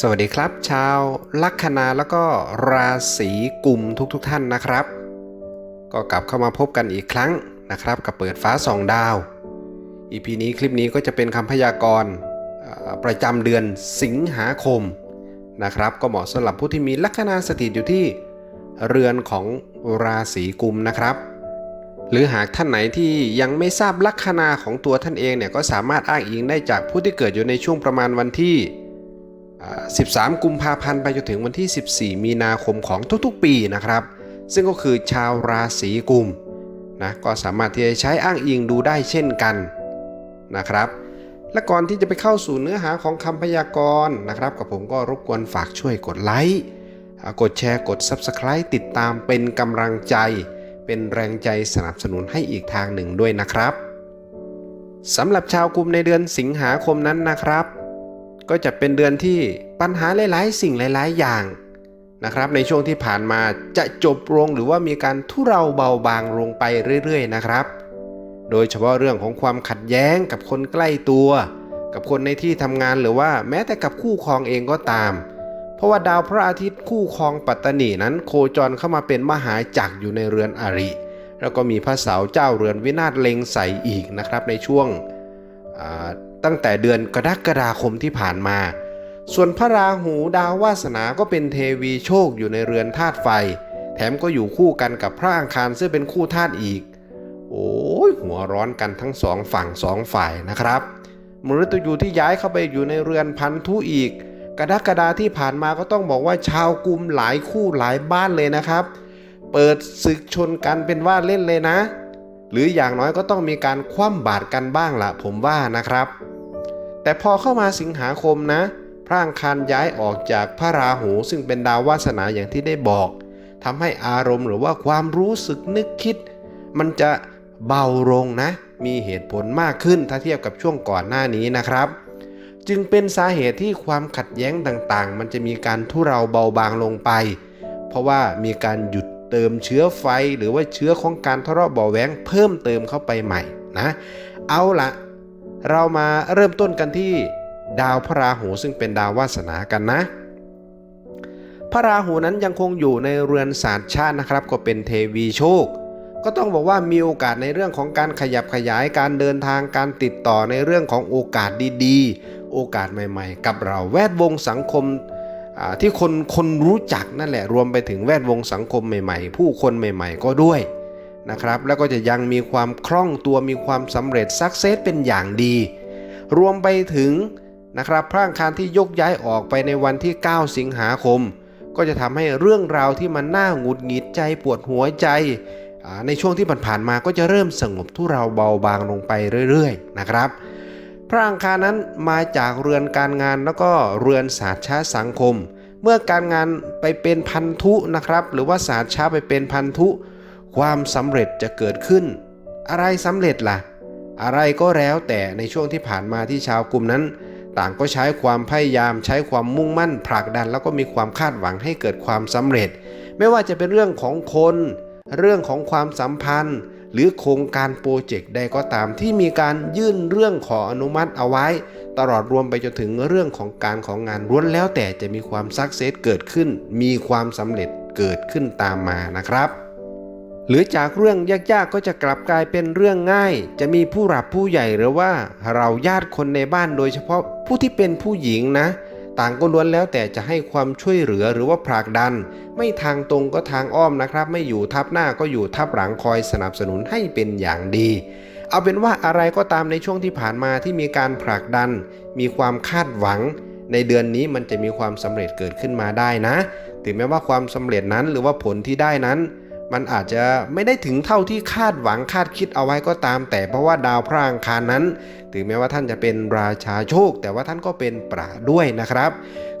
สวัสดีครับ ชาวลัคนาแล้วก็ราศีกุมทุกๆทท่านนะครับ ก็กลับเข้ามาพบกันอีกครั้งนะครับ กับเปิดฟ้าสองดาว EP นี้คลิปนี้ก็จะเป็นคำพยากรณ์ประจำเดือนสิงหาคมนะครับ ก็เหมาะสำหรับผู้ที่มีลัคนาสถิตอยู่ที่เรือนของราศีกุมนะครับ หรือหากท่านไหนที่ยังไม่ทราบลัคนาของตัวท่านเองเนี่ยก็สามารถอ้างอิงได้จากผู้ที่เกิดอยู่ในช่วงประมาณวันที่ 13 กุมภาพันธ์ไปจนถึงวันที่ 14 มีนาคมของทุกๆ ปีนะครับ ซึ่งก็คือชาวราศีกุมนะก็สามารถที่จะใช้อ้างอิงดูได้เช่นกันนะครับ และก่อนที่จะไปเข้าสู่เนื้อหาของคำพยากรณ์นะครับ กับผมก็รบกวนฝากช่วยกดไลค์กดแชร์กด Subscribe ติดตามเป็นกำลังใจ เป็นแรงใจสนับสนุนให้อีกทางหนึ่งด้วยนะครับสำหรับชาวกุมในเดือนสิงหาคมนั้นนะครับ ก็จะเป็นเดือนที่ปัญหาหลาย ๆ สิ่งหลาย ๆ อย่างนะครับ ในช่วงที่ผ่านมาจะจบลงหรือว่ามีการทุเราเบาบางลงไปเรื่อย ๆ นะครับ โดยเฉพาะเรื่องของความขัดแย้งกับคนใกล้ตัว กับคนในที่ทำงานหรือว่าแม้แต่กับคู่ครองเองก็ตาม เพราะว่าดาวพระอาทิตย์คู่ครองปัตตนีนั้นโคจรเข้ามาเป็นมหาจักรอยู่ในเรือนอริ แล้วก็มีพระเสาร์เจ้าเรือนวินาศเล็งใส่อีกนะครับในช่วง ตั้งแต่เดือนกรกฎาคมที่ผ่านมา ส่วนพระราหูดาววาสนาก็เป็นเทวีโชคอยู่ในเรือนธาตุไฟ แถมก็อยู่คู่กันกับพระอังคารซึ่งเป็นคู่ธาตุอีก โอ้ยหัวร้อนกันทั้งสองฝั่งสองฝ่ายนะครับมฤตยูที่ย้ายเข้าไปอยู่ในเรือนพันธุอีก กรกฎาที่ผ่านมาก็ต้องบอกว่าชาวกลุ่มหลายคู่หลายบ้านเลยนะครับ เปิดศึกชนกันเป็นว่าเล่นเลยนะ หรืออย่างน้อยก็ต้องมีการคว่ำบาตรกันบ้างละผมว่านะครับ แต่พอเข้ามาสิงหาคมนะ พระอังคารย้ายออกจากพระราหูซึ่งเป็นดาววาสนาอย่างที่ได้บอกทำให้อารมณ์หรือว่าความรู้สึกนึกคิด มันจะเบาลงนะ มีเหตุผลมากขึ้นถ้าเทียบกับช่วงก่อนหน้านี้นะครับ จึงเป็นสาเหตุที่ความขัดแย้งต่างๆ มันจะมีการทุเราเบาบางลงไป เพราะว่ามีการหยุดเติมเชื้อไฟหรือว่าเชื้อของการทะเลาะเบาะแว้งเพิ่มเติมเข้าไปใหม่นะ เอาละ เรามาเริ่มต้นกันที่ดาวพระราหูซึ่งเป็นดาววาสนากันนะ พระราหูนั้นยังคงอยู่ในเรือนศาสตร์ชาตินะครับ ก็เป็นเทวีโชค ก็ต้องบอกว่ามีโอกาสในเรื่องของการขยับขยายการเดินทางการติดต่อในเรื่องของโอกาสดีๆ โอกาสใหม่ๆ กับเราแวดวงสังคมที่คนคนรู้จักนั่นแหละรวมไปถึงแวดวงสังคมใหม่ ๆ ผู้คนใหม่ ๆ ก็ด้วย นะครับ แล้วก็จะยังมีความคล่องตัวมีความสำเร็จสักเซสเป็นอย่างดี รวมไปถึงนะครับพระอังคารที่ยกย้ายออกไปในวันที่ 9 สิงหาคม ก็จะทำให้เรื่องราวที่มันน่าหงุดหงิดใจปวดหัวใจ ในช่วงที่ผ่านๆมาก็จะเริ่มสงบทุเราเบาบางลงไปเรื่อยๆนะครับ พระอังคารนั้นมาจากเรือนการงานแล้วก็เรือนศาสตร์ชาสังคม เมื่อการงานไปเป็นพันธุนะครับ หรือว่าศาสตร์ชาไปเป็นพันธุ ความสำเร็จจะเกิดขึ้น อะไรสำเร็จล่ะ อะไรก็แล้วแต่ในช่วงที่ผ่านมาที่ชาวกลุ่มนั้น ต่างก็ใช้ความพยายามใช้ความมุ่งมั่นผลักดัน แล้วก็มีความคาดหวังให้เกิดความสำเร็จ ไม่ว่าจะเป็นเรื่องของคน เรื่องของความสัมพันธ์ หรือโครงการโปรเจกต์ใดก็ตามที่มีการยื่นเรื่องขออนุมัติเอาไว้ ตลอดรวมไปจนถึงเรื่องของการของงานล้วนแล้วแต่จะมีความสักเซสเกิดขึ้น มีความสำเร็จเกิดขึ้นตามมานะครับ หรือจากเรื่องยากๆก็จะกลับกลายเป็นเรื่องง่าย จะมีผู้หลับผู้ใหญ่หรือว่าเราญาติคนในบ้านโดยเฉพาะผู้ที่เป็นผู้หญิงนะ ต่างก็ล้วนแล้วแต่จะให้ความช่วยเหลือหรือว่าผลักดัน ไม่ทางตรงก็ทางอ้อมนะครับ ไม่อยู่ทับหน้าก็อยู่ทับหลังคอยสนับสนุนให้เป็นอย่างดี เอาเป็นว่าอะไรก็ตามในช่วงที่ผ่านมาที่มีการผลักดัน มีความคาดหวังในเดือนนี้มันจะมีความสำเร็จเกิดขึ้นมาได้นะ ถึงแม้ว่าความสำเร็จนั้นหรือว่าผลที่ได้นั้น มันอาจจะไม่ได้ถึงเท่าที่คาดหวังคาดคิดเอาไว้ก็ตาม แต่เพราะว่าดาวพระอังคารนั้น ถึงแม้ว่าท่านจะเป็นราชาโชค แต่ว่าท่านก็เป็นประด้วยนะครับ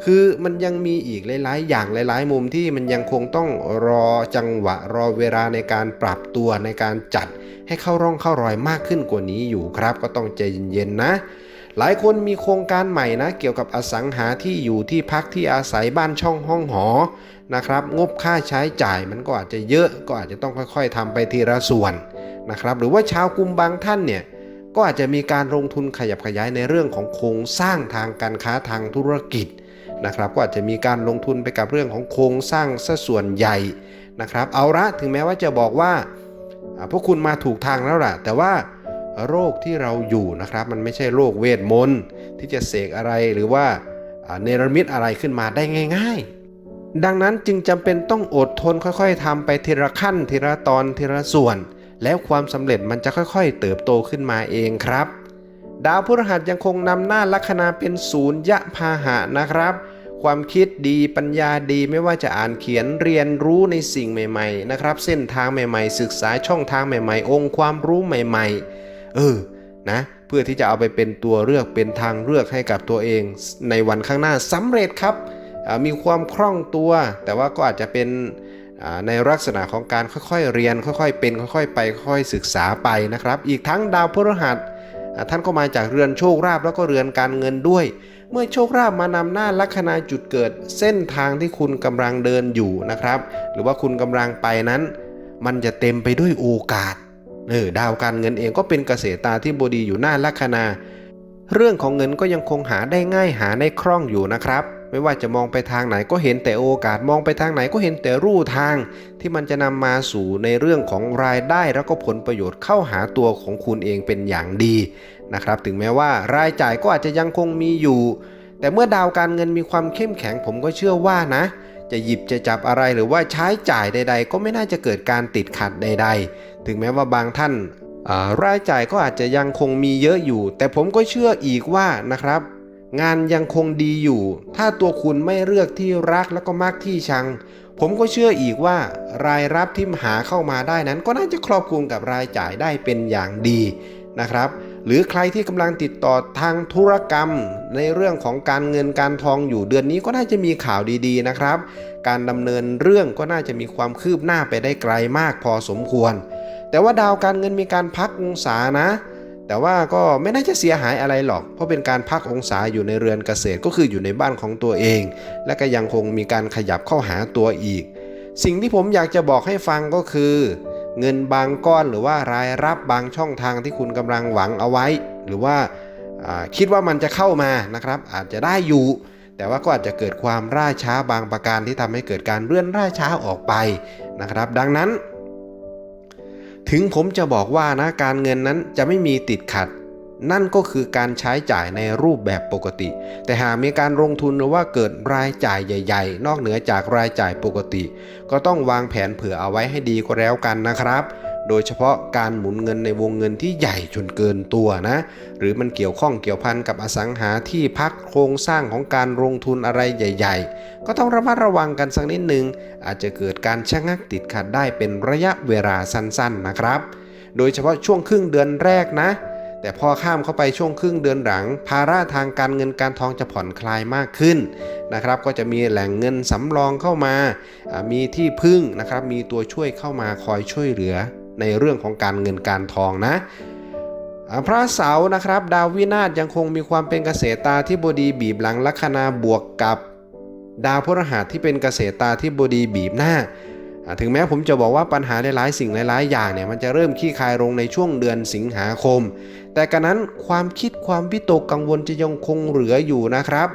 คือมันยังมีอีกหลาย ๆ อย่างหลาย ๆ มุมที่มันยังคงต้องรอจังหวะรอเวลาในการปรับตัวในการจัดให้เข้าร่องเข้ารอยมากขึ้นกว่านี้อยู่ครับ ก็ต้องใจเย็น ๆ นะหลายคนมีโครงการใหม่นะ เกี่ยวกับอสังหาที่อยู่ที่พักที่อาศัยบ้านช่องห้องหอ นะครับ งบค่าใช้จ่ายมันก็อาจจะเยอะก็อาจจะต้องค่อย ๆทำไปทีละส่วนนะครับ หรือว่าชาวกลุ่มบางท่านเนี่ยก็อาจจะมีการลงทุนขยับขยายในเรื่องของโครงสร้างทางการค้าทางธุรกิจนะครับ ก็อาจจะมีการลงทุนไปกับเรื่องของโครงสร้างซะส่วนใหญ่นะครับ เอาละถึงแม้ว่าจะบอกว่าพวกคุณมาถูกทางแล้วล่ะ แต่ว่าโรคที่เราอยู่นะครับ มันไม่ใช่โรคเวทมนต์ที่จะเสกอะไรหรือว่าเนรมิตอะไรขึ้นมาได้ง่าย ดังนั้นจึงจำเป็นต้องอดทนค่อยๆทำไปทีละขั้นทีละตอนทีละส่วน แล้วความสำเร็จมันจะค่อยๆ เติบโตขึ้นมาเองครับ ดาวพฤหัสยังคงนำหน้าลัคนาเป็นศูนย์ยะพาหะนะครับ ความคิดดีปัญญาดีไม่ว่าจะอ่านเขียนเรียนรู้ในสิ่งใหม่ๆนะครับ เส้นทางใหม่ๆ ศึกษาช่องทางใหม่ๆ องค์ความรู้ใหม่ๆ เออนะเพื่อที่จะเอาไปเป็นตัวเลือกเป็นทางเลือกให้กับตัวเอง ในวันข้างหน้าสำเร็จครับ มีความคล่องตัว แต่ว่าก็อาจจะเป็นในลักษณะของการค่อยๆเรียน ค่อยๆเป็น ค่อยๆไปค่อยๆศึกษาไปนะครับ อีกทั้งดาวพฤหัสท่านก็มาจากเรือนโชคราบแล้วก็เรือนการเงินด้วย เมื่อโชคราบมานำหน้าลัคนาจุดเกิดเส้นทางที่คุณกำลังเดินอยู่นะครับ หรือว่าคุณกำลังไปนั้น มันจะเต็มไปด้วยโอกาสเออดาวการเงินเองก็เป็นเกษตราที่บดีอยู่หน้าลัคนา เรื่องของเงินก็ยังคงหาได้ง่ายหาได้คล่องอยู่นะครับ ไม่ว่าจะมองไปทางไหนก็เห็นแต่โอกาสมองไปทางไหนก็เห็นแต่รูทาง ที่มันจะนำมาสู่ในเรื่องของรายได้แล้วก็ผลประโยชน์เข้าหาตัวของคุณเองเป็นอย่างดีนะครับ ถึงแม้ว่ารายจ่ายก็อาจจะยังคงมีอยู่ แต่เมื่อดาวการเงินมีความเข้มแข็งผมก็เชื่อว่านะ จะหยิบจะจับอะไรหรือว่าใช้จ่ายใด ๆ ก็ไม่น่าจะเกิดการติดขัดใด ๆ ถึงแม้ว่าบางท่านารายจ่ายก็อาจจะยังคงมีเยอะอยู่ แต่ผมก็เชื่ออีกว่านะครับ งานยังคงดีอยู่ ถ้าตัวคุณไม่เลือกที่รักแล้วก็มักที่ชัง ผมก็เชื่ออีกว่ารายรับที่หาเข้ามาได้นั้น ก็น่าจะครอบคลุมกับรายจ่ายได้เป็นอย่างดีนะครับ หรือใครที่กำลังติดต่อทางธุรกรรม ในเรื่องของการเงินการทองอยู่เดือนนี้ก็น่าจะมีข่าวดีๆนะครับ การดำเนินเรื่องก็น่าจะมีความคืบหน้าไปได้ไกลมากพอสมควร แต่ว่าดาวการเงินมีการพักองศานะ แต่ว่าก็ไม่น่าจะเสียหายอะไรหรอก เพราะเป็นการพักองศาอยู่ในเรือนเกษตรก็คืออยู่ในบ้านของตัวเอง และก็ยังคงมีการขยับเข้าหาตัวอีก สิ่งที่ผมอยากจะบอกให้ฟังก็คือ เงินบางก้อนหรือว่ารายรับบางช่องทางที่คุณกำลังหวังเอาไว้ หรือว่าคิดว่ามันจะเข้ามานะครับ อาจจะได้อยู่ แต่ว่าก็อาจจะเกิดความล่าช้าบางประการที่ทำให้เกิดการเลื่อนล่าช้าออกไปนะครับ ดังนั้น ถึงผมจะบอกว่านะการเงินนั้นจะไม่มีติดขัด นั่นก็คือการใช้จ่ายในรูปแบบปกติ แต่หากมีการลงทุนหรือว่าเกิดรายจ่ายใหญ่ ๆ นอกเหนือจากรายจ่ายปกติ ก็ต้องวางแผนเผื่อเอาไว้ให้ดีก็แล้วกันนะครับ โดยเฉพาะการหมุนเงินในวงเงินที่ใหญ่จนเกินตัวนะ หรือมันเกี่ยวข้องเกี่ยวพันกับอสังหาที่พักโครงสร้างของการลงทุนอะไรใหญ่ ๆ ก็ต้องระมัดระวังกันสักนิดหนึ่งอาจจะเกิดการชะงักติดขัดได้เป็นระยะเวลาสั้นๆนะครับ โดยเฉพาะช่วงครึ่งเดือนแรกนะ แต่พอข้ามเข้าไปช่วงครึ่งเดือนหลัง ภาระทางการเงินการทองจะผ่อนคลายมากขึ้นนะครับ ก็จะมีแหล่งเงินสำรองเข้ามา มีที่พึ่งนะครับ มีตัวช่วยเข้ามาคอยช่วยเหลือ ในเรื่องของการเงินการทองนะพระเสาร์นะครับ ดาววินาศยังคงมีความเป็นเกษตราที่บดีบีบหลังลัคนาบวกกับดาวพฤหัสที่เป็นเกษตราที่บดีบีบหน้า ถึงแม้ผมจะบอกว่าปัญหาหลายๆ สิ่งหลาย ๆ อย่างเนี่ยมันจะเริ่มขี้คายลงในช่วงเดือนสิงหาคม แต่กันนั้นความคิดความวิตกกังวลจะยังคงเหลืออยู่นะครับ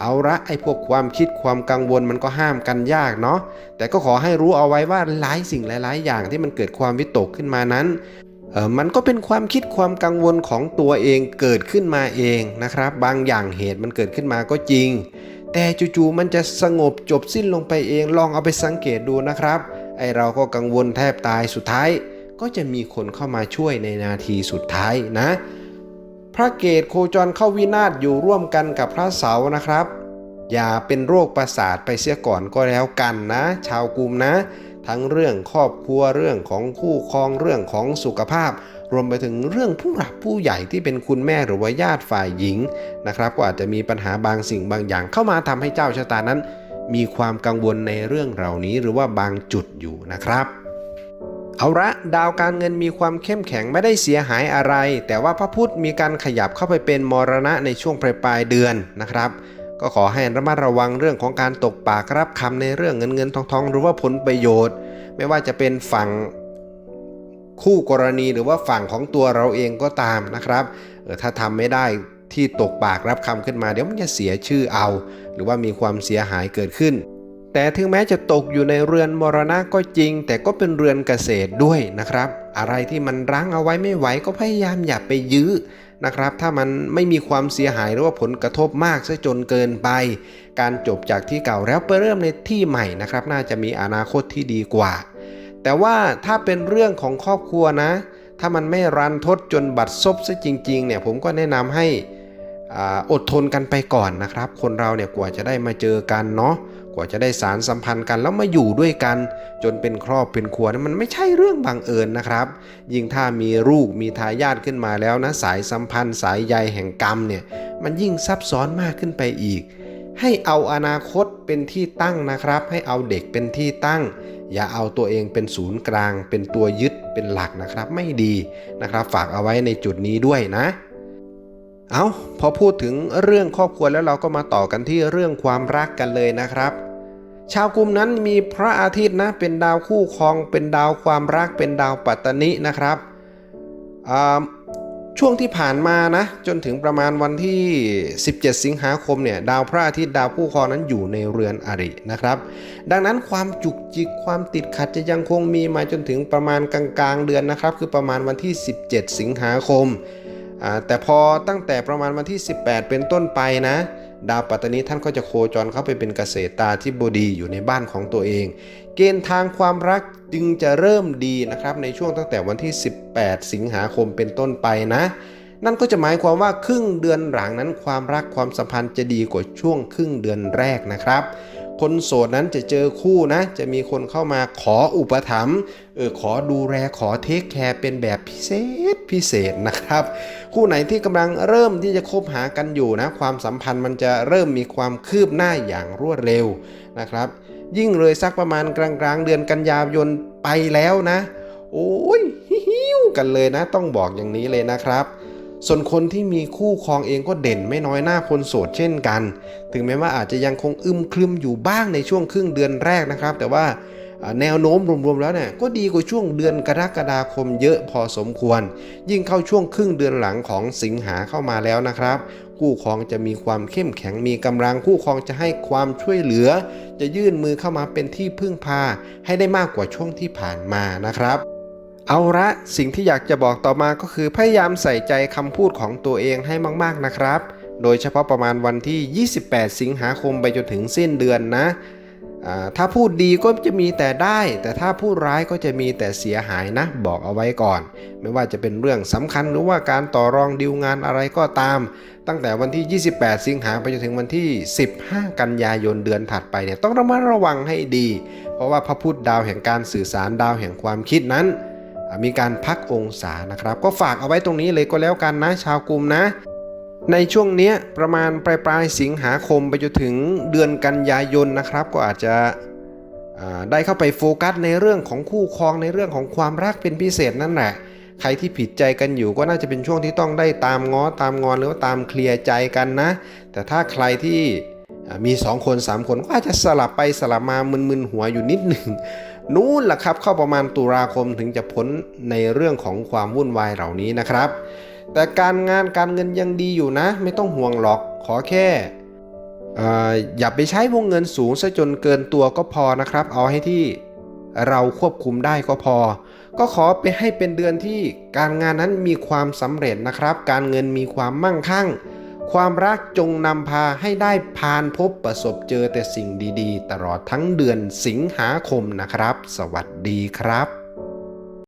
เอาละไอ้พวกความคิดความกังวลมันก็ห้ามกันยากเนาะแต่ก็ขอให้รู้เอาไว้ว่าหลายสิ่งหลาย ๆ อย่างที่มันเกิดความวิตกขึ้นมานั้นเออมันก็เป็นความคิดความกังวลของตัวเองเกิดขึ้นมาเองนะครับ บางอย่างเหตุมันเกิดขึ้นมาก็จริง แต่จู่ๆมันจะสงบจบสิ้นลงไปเองลองเอาไปสังเกตดูนะครับไอเราก็กังวลแทบตายสุดท้าย ก็จะมีคนเข้ามาช่วยในนาทีสุดท้ายนะ ระเกตโคจรเข้าวินาศอยู่ร่วมกันกับพระเสานะครับ อย่าเป็นโรคประสาทไปเสียก่อนก็แล้วกันนะ ชาวกลุ่มนะ ทั้งเรื่องครอบครัวเรื่องของคู่ครองเรื่องของสุขภาพ รวมไปถึงเรื่องผู้หลักผู้ใหญ่ที่เป็นคุณแม่หรือว่าญาติฝ่ายหญิงนะครับ ก็อาจจะมีปัญหาบางสิ่งบางอย่างเข้ามาทำให้เจ้าชะตานั้น มีความกังวลในเรื่องเหล่านี้หรือว่าบางจุดอยู่นะครับ เอาละดาวการเงินมีความเข้มแข็งไม่ได้เสียหายอะไร แต่ว่าพระพุธมีการขยับเข้าไปเป็นมรณะในช่วงปลายปลายๆเดือนนะครับก็ขอให้ระมัดระวังเรื่องของการตกปากรับคำในเรื่องเงินเงินทองทองหรือว่าผลประโยชน์ ไม่ว่าจะเป็นฝั่งคู่กรณีหรือว่าฝั่งของตัวเราเองก็ตามนะครับเออถ้าทำไม่ได้ที่ตกปากรับคำขึ้นมา เดี๋ยวมันจะเสียชื่อเอา หรือว่ามีความเสียหายเกิดขึ้น แต่ถึงแม้จะตกอยู่ในเรือนมรณะก็จริง แต่ก็เป็นเรือนเกษตรด้วยนะครับ อะไรที่มันรั้งเอาไว้ไม่ไหวก็พยายามอย่าไปยื้อนะครับ ถ้ามันไม่มีความเสียหายหรือว่าผลกระทบมากซะจนเกินไป การจบจากที่เก่าแล้วไปเริ่มในที่ใหม่นะครับ น่าจะมีอนาคตที่ดีกว่า แต่ว่าถ้าเป็นเรื่องของครอบครัวนะ ถ้ามันไม่รันทดจนบัดซบซะจริง ๆ เนี่ยผมก็แนะนำให้อาอดทนกันไปก่อนนะครับ คนเราเนี่ยกว่าจะได้มาเจอกันเนาะ กว่าจะได้สารสัมพันธ์กันแล้วมาอยู่ด้วยกัน จนเป็นครอบเป็นครัวนะมันไม่ใช่เรื่องบังเอิญนะครับ ยิ่งถ้ามีลูกมีทายาทขึ้นมาแล้วนะสายสัมพันธ์ สายใยแห่งกรรมเนี่ยมันยิ่งซับซ้อนมากขึ้นไปอีก ให้เอาอนาคตเป็นที่ตั้งนะครับ ให้เอาเด็กเป็นที่ตั้ง อย่าเอาตัวเองเป็นศูนย์กลาง เป็นตัวยึดเป็นหลักนะครับ ไม่ดีนะครับ ฝากเอาไว้ในจุดนี้ด้วยนะ เอาพอพูดถึงเรื่องครอบครัวแล้วเราก็มาต่อกันที่เรื่องความรักกันเลยนะครับ ชาวกลุ่มนั้นมีพระอาทิตย์นะเป็นดาวคู่ครอง เป็นดาวความรักเป็นดาวปัตตนินะครับช่วงที่ผ่านมานะจนถึงประมาณวันที่ 17 สิงหาคมเนี่ยดาวพระอาทิตย์ดาวคู่ครองนั้นอยู่ในเรือนอรินะครับ ดังนั้นความจุกจิกความติดขัดจะยังคงมีมาจนถึงประมาณกลางๆ เดือนนะครับ คือประมาณวันที่ 17 สิงหาคม แต่พอตั้งแต่ประมาณวันที่ 18 เป็นต้นไปนะ ดาวปัตตานีท่านก็จะโคจรเข้าไปเป็นเกษตราธิบดีอยู่ในบ้านของตัวเอง เกณฑ์ทางความรักจึงจะเริ่มดีนะครับในช่วงตั้งแต่วันที่ 18 สิงหาคมเป็นต้นไปนะ นั่นก็จะหมายความว่าครึ่งเดือนหลังนั้นความรักความสัมพันธ์จะดีกว่าช่วงครึ่งเดือนแรกนะครับ คนโสดนั้นจะเจอคู่นะ จะมีคนเข้ามาขออุปถัมภ์เออขอดูแลขอเทคแคร์เป็นแบบพิเศษพิเศษนะครับ คู่ไหนที่กำลังเริ่มที่จะคบหากันอยู่นะ ความสัมพันธ์มันจะเริ่มมีความคืบหน้าอย่างรวดเร็วนะครับ ยิ่งเลยสักประมาณกลางกลางๆเดือนกันยายนไปแล้วนะ โอ้ยหิวกันเลยนะ ต้องบอกอย่างนี้เลยนะครับ ส่วนคนที่มีคู่ครองเองก็เด่นไม่น้อยหน้าคนโสดเช่นกัน ถึงแม้ว่าอาจจะยังคงอึมครึมอยู่บ้างในช่วงครึ่งเดือนแรกนะครับ แต่ว่าแนวโน้มรวมๆแล้วเนี่ยก็ดีกว่าช่วงเดือนกรกฎาคมเยอะพอสมควร ยิ่งเข้าช่วงครึ่งเดือนหลังของสิงหาเข้ามาแล้วนะครับ คู่ครองจะมีความเข้มแข็งมีกำลังคู่ครองจะให้ความช่วยเหลือ จะยื่นมือเข้ามาเป็นที่พึ่งพาให้ได้มากกว่าช่วงที่ผ่านมานะครับ เอาละสิ่งที่อยากจะบอกต่อมาก็คือพยายามใส่ใจคำพูดของตัวเองให้มาก ๆนะครับ โดยเฉพาะประมาณวันที่ 28 สิงหาคมไปจนถึงสิ้นเดือนนะถ้าพูดดีก็จะมีแต่ได้ แต่ถ้าพูดร้ายก็จะมีแต่เสียหายนะ บอกเอาไว้ก่อน ไม่ว่าจะเป็นเรื่องสำคัญหรือว่าการต่อรองดีลงานอะไรก็ตาม ตั้งแต่วันที่ 28 สิงหาไปจนถึงวันที่ 15 กันยายนเดือนถัดไปเนี่ยต้องระมัดระวังให้ดี เพราะว่าพระพุทธดาวแห่งการสื่อสารดาวแห่งความคิดนั้น มีการพักองศานะครับ ก็ฝากเอาไว้ตรงนี้เลยก็แล้วกันนะ ชาวกลุ่มนะ ในช่วงเนี้ยประมาณปลายปลายสิงหาคมไปจนถึงเดือนกันยายนนะครับ ก็อาจจะได้เข้าไปโฟกัสในเรื่องของคู่ครองในเรื่องของความรักเป็นพิเศษนั่นแหละใครที่ผิดใจกันอยู่ก็น่าจะเป็นช่วงที่ต้องได้ตามง้อตามงอนหรือว่าตามเคลียร์ใจกันนะ แต่ถ้าใครที่มี 2 คน 3 คนก็อาจจะสลับไปสลับมามึนๆหัวอยู่นิดหนึ่ง นู่นแหละครับเข้าประมาณตุลาคมถึงจะพ้นในเรื่องของความวุ่นวายเหล่านี้นะครับ แต่การงานการเงินยังดีอยู่นะ ไม่ต้องห่วงหรอกขอแค่เอ่อย่าไปใช้วงเงินสูงซะจนเกินตัวก็พอนะครับ เอาให้ที่เราควบคุมได้ก็พอ ก็ขอไปให้เป็นเดือนที่การงานนั้นมีความสำเร็จนะครับ การเงินมีความมั่งคั่ง ความรักจงนำพาให้ได้พานพบประสบเจอแต่สิ่งดีๆ ตลอดทั้งเดือนสิงหาคมนะครับ สวัสดีครับ